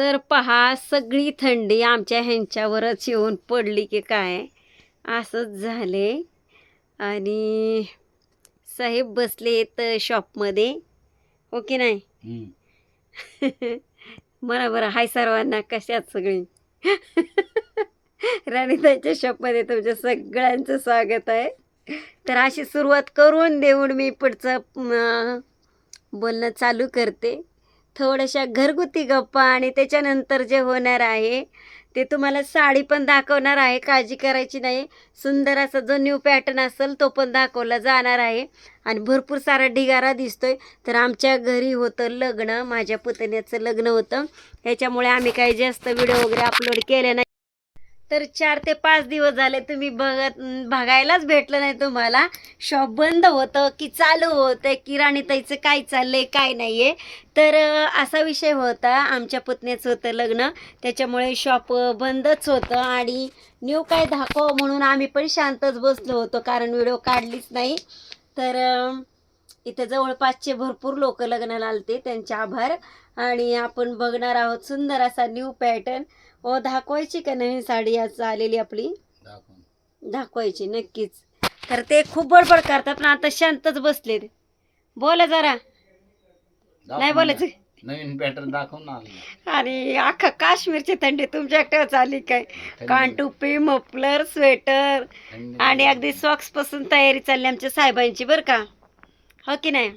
तर पहा सगळी थंडी आमच्या ह्यांच्यावरच येऊन पडली की काय? असंच झाले. आणि साहेब बसलेत शॉपमध्ये हो की नाही? बरं बरं. हाय सर्वांना. कशात सगळी? राणीताईच्या शॉपमध्ये तुमच्या सगळ्यांचं स्वागत आहे. तर अशी सुरुवात करून देऊन मी पुढचं बोलणं चालू करते. थोड्याशा घरगुती गप्पा आणि त्याच्यानंतर जे होणार आहे ते तुम्हाला साडी पण दाखवणार आहे. काळजी करायची नाही. सुंदर असा जो न्यू पॅटर्न असेल तो पण दाखवला जाणार आहे. आणि भरपूर सारा ढिगारा दिसतोय. तर आमच्या घरी होतं लग्न. माझ्या पुतण्याचं लग्न होतं. त्याच्यामुळे आम्ही काही जास्त व्हिडिओ वगैरे अपलोड केले नाही. तर चार ते पाच दिवस झाले तुम्ही बघत बघायलाच भेटलं नाही तुम्हाला. शॉप बंद होतं की चालू होतं की राणीताईचं काय चाललंय काय नाही आहे तर असा विषय होता. आमच्या पुतण्याचं होतं लग्न. त्याच्यामुळे शॉप बंदच होतं आणि न्यू काय दाखव म्हणून आम्ही पण शांतच बसलो होतो कारण व्हिडिओ काढलीच नाही. तर इथे इथं जवळपासचे भरपूर लोक लग्नाला आलते. त्यांचे आभार. आणि आपण बघणार आहोत सुंदर असा न्यू पॅटर्न ओ दाखवायची का नवीन साडी? आज आलेली आपली. दाखवायची नक्कीच. तर ते खूप बडबड करतात पण आता शांतच बसले बोला जरा. नाही बोलायचं. नवीन पॅटर्न दाखव ना आम्हाला. आणि अख्खा काश्मीरची थंडी तुमच्या एकट्यावर आली काय? कानटुपी मफलर स्वेटर आणि अगदी सॉक्सपासून तयारी चालली आमच्या साहेबांची बरं का? हो की नाही.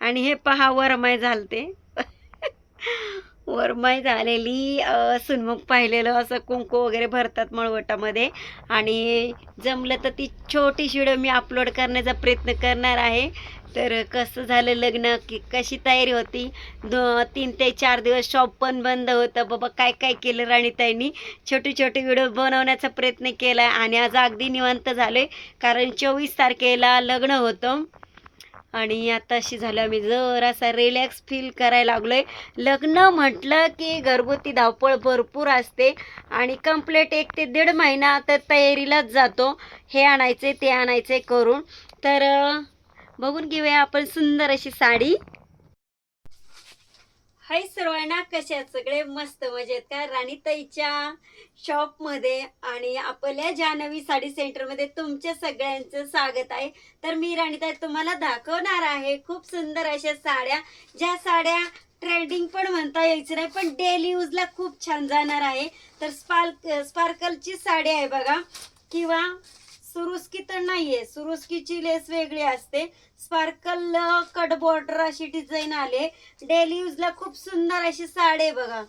आणि हे पहा वरमाय झालते. वरमाई झालेली सुनमुख पाहिलेलं असं कुंकू वगैरे भरतात मळवटामध्ये. आणि जमलं तर ती छोटी व्हिडिओ मी अपलोड करण्याचा प्रयत्न करणार आहे. तर कसं झालं लग्न? की कशी तयारी होती? दो तीन ते चार दिवस शॉप पण बंद होतं. बाबा काय काय केलं राणीताईंनी? छोटे छोटे व्हिडिओ बनवण्याचा प्रयत्न केला. आणि आज अगदी निवांत झाले कारण चोवीस तारखेला लग्न होतं. आणि आता अशी झालं आम्ही जरासा रिलॅक्स फील करायला लागलोय. लग्न म्हटलं की घरगुती धावपळ भरपूर असते आणि कंप्लेट एक ते दीड महिना तर तयारीलाच जातो. हे आणायचे ते आणायचे करून. तर बघून घेऊया आपण सुंदर अशी साडी. हाय सर्वांना कशा सगळे? मस्त मजेत का? राणीताईच्या शॉपमध्ये आणि आपल्या जानवी साडी सेंटरमध्ये तुमच्या सगळ्यांचं स्वागत आहे. तर मी राणीताई तुम्हाला दाखवणार आहे खूप सुंदर अशा साड्या ज्या साड्या ट्रेंडिंग पण म्हणता यायचं नाही पण डेली यूजला खूप छान जाणार आहे. तर स्पार्क स्पार्कलची साडी आहे बघा किंवा सुरुस्की तर नाहीये. सुरुस्कीची लेस वेगळी असते. स्पार्कल कट बॉर्डर अशी डिझाईन आले डेली यूजला खूप सुंदर अशी साडी आहे बघा.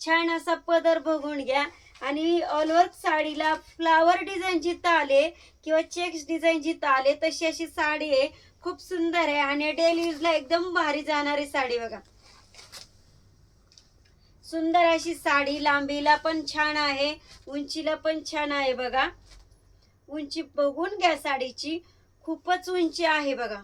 छान असा पदर बघून घ्या. आणि ऑलवर्क साडीला फ्लावर डिझाईन जिथं आले किंवा चेक्स डिझाईन जिथं आले तशी अशी साडी आहे. खूप सुंदर आहे आणि डेली यूजला एकदम भारी जाणारी साडी बघा. सुंदर अशी साडी लांबीला पण छान आहे उंचीला पण छान आहे बघा. उंची बघून घ्या साडीची. खूपच उंची आहे बघा.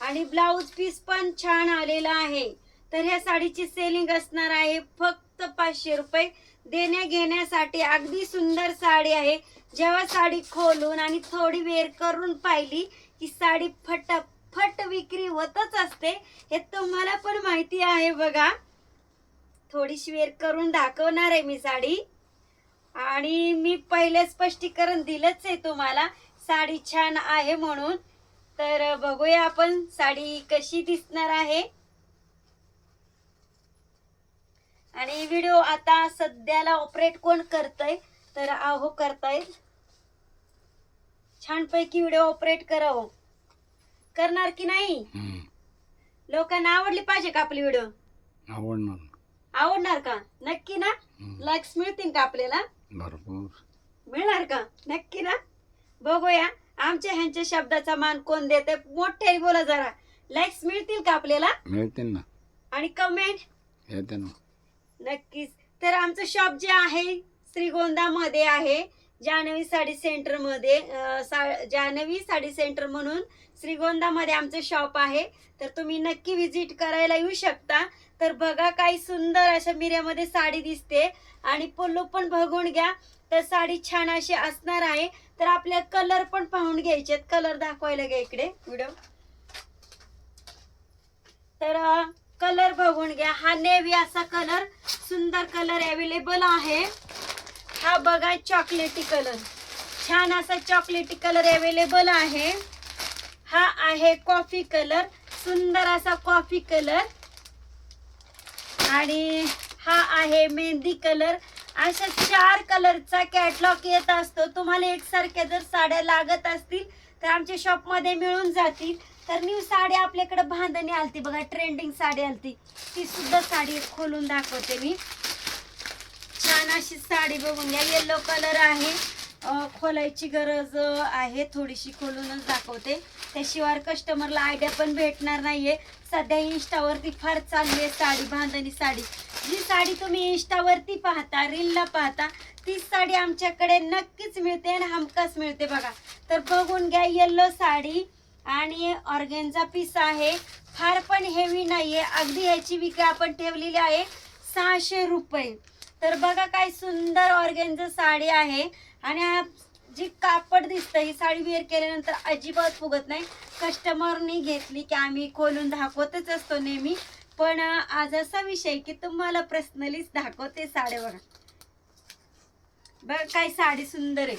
आणि ब्लाऊज पीस पण छान आलेला आहे. तर ह्या साडीची सेलिंग असणार आहे फक्त पाचशे रुपये. देण्या घेण्यासाठी अगदी सुंदर साडी आहे. जेव्हा साडी खोलून आणि थोडी वेर करून पाहिली की साडी फटाफट विक्री होतच असते हे तुम्हाला पण माहिती आहे बघा. थोडीशी वेर करून दाखवणार आहे मी साडी. आणि मी पहिले स्पष्टीकरण दिलंच आहे तुम्हाला. साडी छान आहे म्हणून. तर बघूया आपण साडी कशी दिसणार आहे. आणि व्हिडिओ आता सध्याला ऑपरेट कोण करतय? तर आहो करतायत छानपैकी व्हिडिओ ऑपरेट करावं करणार की नाही. लोकांना आवडली पाहिजे का आपली व्हिडिओ? आवडणार. आवडणार का? नक्की ना. लाईक्स मिळतील का आपल्याला? भरपूर. मिळणार का? नक्की ना? बघूया. आमच्या ह्यांच्या शब्दाचा मान कोण देते मोठ्याने बोला जरा. लाईक्स मिळतील का आपल्याला? मिळतील ना. आणि कमेंट येते ना. नक्कीच. तर आमचं शॉप जे आहे श्रीगोंदामध्ये आहे. जानवी साडी सेंटरमध्ये अं, सा- जानवी साडी सेंटर म्हणून श्रीगोंदामध्ये आमचं शॉप आहे. तर तुम्ही नक्की विजिट करायला येऊ शकता. तर बघा काही सुंदर अशा मिऱ्यामध्ये साडी दिसते. आणि पल्लू पण बघून घ्या तर साडी छान अशी असणार आहे. तर आपल्या कलर पण पाहून घ्यायचे कलर दाखवायला घ्या इकडे व्हिडिओ. तर कलर बघून घ्या. हा नेव्ही असा कलर सुंदर कलर अवेलेबल आहे. हा बघा चॉकलेटी कलर. छान असा चॉकलेटी कलर अवेलेबल आहे. हा आहे कॉफी कलर सुंदर असा कॉफी कलर. आणि हा आहे मेहंदी कलर. अशा चार कलरचा कॅटलॉग येत असतो. तुम्हाला एकसारख्या जर साड्या लागत असतील तर आमच्या शॉपमध्ये मिळून जातील. तर न्यू साडी आपल्याकडे बांधणी आलती बघा ट्रेंडिंग साडी आलती. ती सुद्धा साडी खोलून दाखवते मी. छान अशी साडी बघून घ्या. येलो कलर आहे. खोलायची गरज आहे. थोडीशी खोलूनच दाखवते. त्याशिवाय कस्टमरला आयडिया पण भेटणार नाहीये. सध्या इंस्टावरती फार चालली आहे साडी बांधणी साडी. जी साडी तुम्ही इंस्टावरती पाहता रीलला पाहता ती साडी आमच्याकडे नक्कीच मिळते आणि हमखास मिळते बघा. तर बघून घ्या येल्लो साडी आणि ऑर्गेनचा पीस आहे. फार पण हेवी नाहीये. अगदी ह्याची विक्री आपण ठेवलेली आहे सहाशे रुपये. तर बघा काय सुंदर ऑर्गेनचं साडी आहे. आणि जी कापड दिसतं ही साडी वेअर केल्यानंतर अजिबात फुगत नाही. कस्टमरनी घेतली की आम्ही खोलून दाखवतच असतो नेहमी. पण आज असा विषय की तुम्हाला पर्सनलीच दाखवते साड्या बघा. बघा काय साडी सुंदर आहे.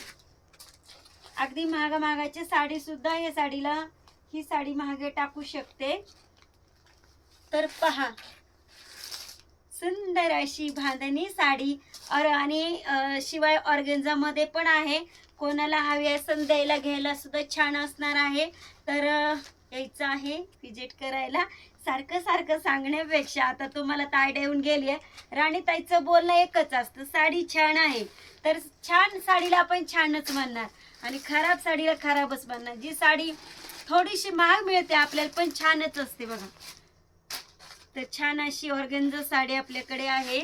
अगदी महागा महागाची साडी सुद्धा या साडीला ही साडी महागे टाकू शकते. तर पहा सुंदर अशी बांधणी साडी. और आणि शिवाय ऑर्गेन्झामध्ये पण आहे. कोणाला हवी असेल द्यायला घ्यायला सुद्धा छान असणार आहे. तर यायचं आहे विजिट करायला. सारखं सारखं सांगण्यापेक्षा आता तुम्हाला तर येऊन गेली आहे राणीताईचं बोलणं एकच असतं साडी छान आहे. तर छान साडीला आपण छानच म्हणणार. आणि खराब साडीला खराबच म्हणणार. जी साडी थोडीशी महाग मिळते आपल्याला पण छानच असते बघा. तर छान अशी ऑर्गेन्झ साडी आपल्याकडे आहे.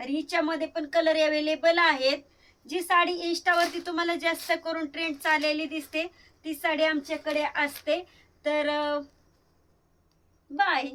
हिच्यामध्ये पण कलर अवेलेबल आहेत. जी साडी इंस्टावरती तुम्हाला जास्त करून ट्रेंड चाललेली दिसते ती साडी आमच्याकडे असते. तर बाय